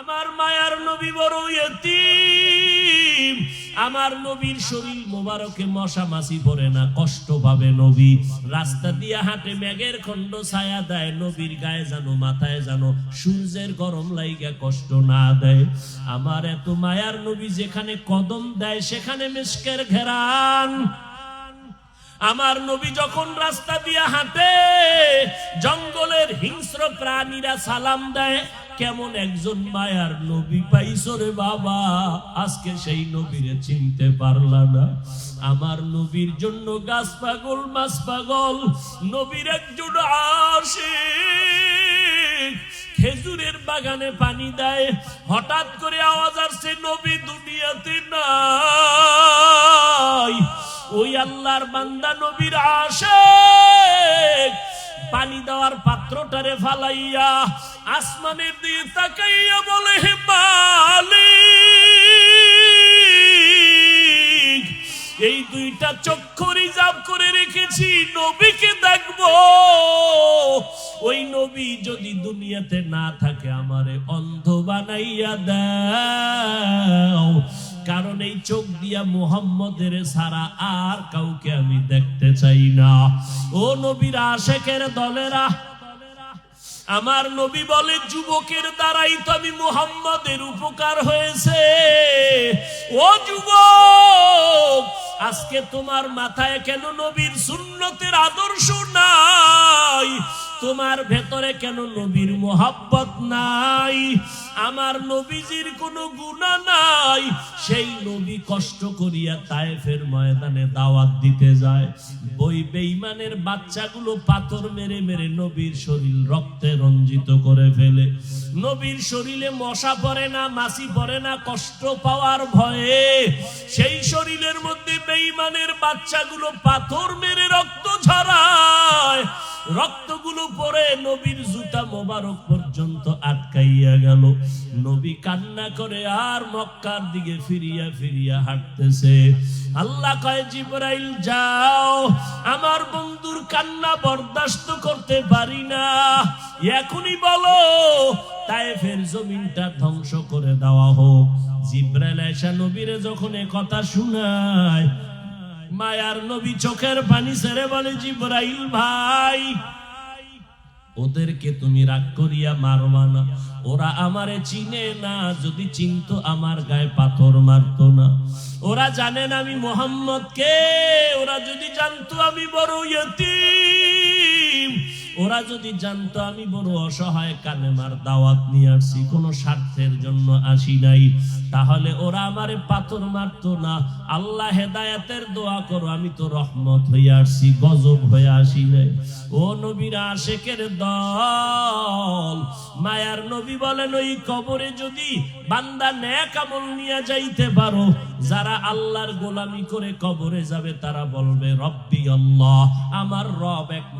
আমার মায়ার নবী বড় আমার নবীর শরীর মোবারকে মশা মাছি পড়ে না, কষ্ট পাবে নবী। রাস্তা দিয়ে হাঁটে মেঘের খণ্ড ছায়া দেয়, নবীর গায়ে জানো মাথায় জানো সূর্যের গরম লাইগা কষ্ট না দেয়। আমার এত মায়ার নবী যেখানে কদম দেয়, সেখানে মিশকের ঘেরান। আমার নবী যখন রাস্তা দিয়ে হাঁটে, জঙ্গলের হিংস্র প্রাণীরা সালাম দেয়। কেমন একজন মায়ার নবী পাইছো রে বাবা? আজকে সেই নবীরে চিনতে পারলা না। আমার নবীর জন্য গাছ পাগল, মাছ পাগল, নবীর একজন আশিক। খেজুরের বাগানে পানি দেয়, হঠাৎ করে আওয়াজ আসছে, নবী দুনিয়াতে নাই। ওই আল্লাহর বান্দা নবীর আশেক। পানি দেওয়ার পাত্রটারে ফালাইয়া আসমানের দিয়ে তাকাইয়া বলে, হে মালিক, এই দুইটা চক্ষু রিজার্ভ করে রেখেছি, নবীকে দেখব। ওই নবী যদি দুনিয়াতে না থাকে, আমারে অন্ধ বানাইয়া দাও। এই চোখ দিয়া মুহাম্মদের সারা আর কাউকে আমি দেখতে চাই না। ও নবীর আশেকের দলেরা, আমার নবী বলে, যুবকের দ্বারাই তো আমি মুহাম্মদের উপকার হয়েছে। ও যুবক, আজকে তোমার মাথায় কেন নবীর সুন্নতের আদর্শ নাই? তোমার ভেতরে কেন নবীর মোহাব্বত নাই? আমার নবীজির কোনো গুণা নাই। সেই নবী কষ্ট করিয়া তায়েফের ময়দানে দাওয়াত দিতে যায়। বই বেঈমানের বাচ্চাগুলো পাথর মেরে মেরে নবীর শরীর রক্তে রঞ্জিত করে ফেলে। নবীর শরীরে মশা পড়ে না, মাছি পড়ে না, কষ্ট পাওয়ার ভয়ে। সেই শরীরের মধ্যে বেঈমানের বাচ্চাগুলো পাথর মেরে রক্ত ঝরায় রক্তগুলো পরে নবীর জুতা মোবারক পর্যন্ত আটকাইয়া গেল। নবী কান্না করে আর মক্কার দিকে ফিরিয়া ফিরিয়া হাঁটতেছে। আল্লাহ কয়, জিব্রাইল, যাও। আমার বন্ধুর কান্না বরদাস্ত করতে পারি না। এখনই বলো, তায়েফের জমিনটা ধ্বংস করে দেওয়া হোক। জিব্রাইল এসা নবীরে যখন কথা শুনায় মায়ার নবী চোখের পানি ছেড়ে বলে, জিব্রাইল ভাই, ওদেরকে তুমি রাগ করিয়া মারবা না। ওরা আমারে চিনে না, যদি চিনতো আমার গায়ে পাথর মারতো না। ওরা জানেন আমি মোহাম্মদ কে ওরা যদি জানতো আমি বড় ইয়তীম। ওরা যদি জানতো আমি বড় অসহায় কালেমার দাওয়াত নিয়ে আসছি, কোনো স্বার্থের জন্য আসি নাই, তাহলে ওরা আমারে পাথর মারতো না। আল্লাহ হেদায়াতের দোয়া করো, আমি তো রহমত হয়ে আসছি, গজব হয়ে আসি নাই। ও নবীর আশেকের দল, মায়ার নবী বলেন, ওই কবরে যদি বান্দা ন্যাক আমল নিয়ে যাইতে পারো, যারা আল্লাহর গোলামি করে কবরে যাবে, তারা বলবে, রব্বি আল্লাহ, আমার রব একমাত্র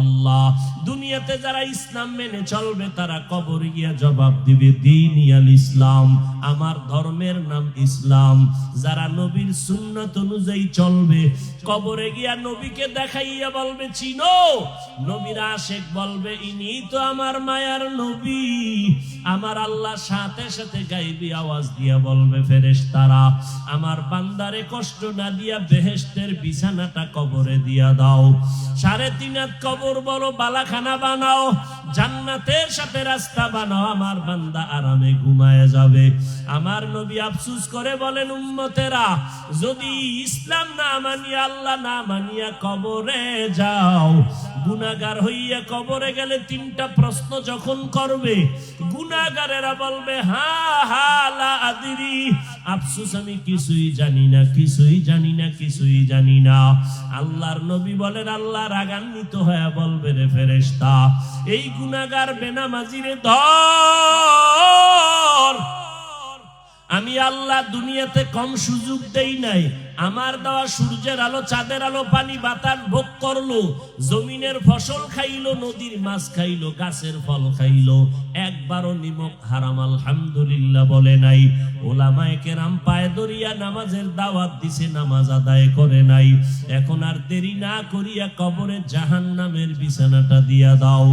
আল্লাহ। দুনিয়াতে যারা ইসলাম মেনে চলবে, তারা কবর গিয়া জবাব দিবে, দিন ইয়াল ইসলাম। আমার ধর্মের নাম ইসলাম। যারা নবীর সুন্নত অনুযায়ী চলবে, কবরে গিয়া নবীকে দেখাইয়া বলবে, চিনো। নবীর আশেক বলবে ইনি তো আমার মায়ার নবী। আমার আল্লাহ সাথে সাথে গাইবি আওয়াজ দিয়া বলবে ফেরেশ তারা আমার বান্দারে কষ্ট না দিয়া বেহেস্তের বিছানাটা কবরে দিয়া দাও। সাড়ে তিন কবর বড় বালাখানা বানাও, জান্নাতের সাথে রাস্তা বানাও, আমার বান্দা আরামে ঘুমায় যাবে। আমার নবী আফসুস করে বলেন, উম্মতেরা, যদি ইসলাম না মানিয়া, আল্লাহ না মানিয়া কবরে যাও গুনাগার হইয়া কবরে গেলে তিনটা প্রশ্ন যখন করবে গুনাগারেরা বলবে, হা হা, লা আদিরি। আফসুস, আমি কিছুই জানি না, কিছুই জানি না, কিছুই জানি না। আল্লাহর নবী বলেন, আল্লাহ রাগান্বিত হয়ে বলবে রে ফেরেশতা, এই গুনাগার বেনামাজিরে ধর। আল্লাহ দুনিয়াতে কম সুযোগ দেই নাই। আমার দেওয়া সূর্যের আলো, চাঁদের আলো, পানি, বাতাস ভোগ করল, জমিনের ফসল খাইলো, নদীর মাছ খাইলো, গাছের ফল খাইলো। একবারও নিমক হারাম, আলহামদুলিল্লাহ বলে নাই। ওলামায়ে কেরাম পায়ে দরিয়া নামাজের দাওয়াত দিছে, নামাজ আদায় করে নাই। এখন আর দেরি না করিয়া কবরে জাহান্নামের বিছানাটা দিয়া দাও।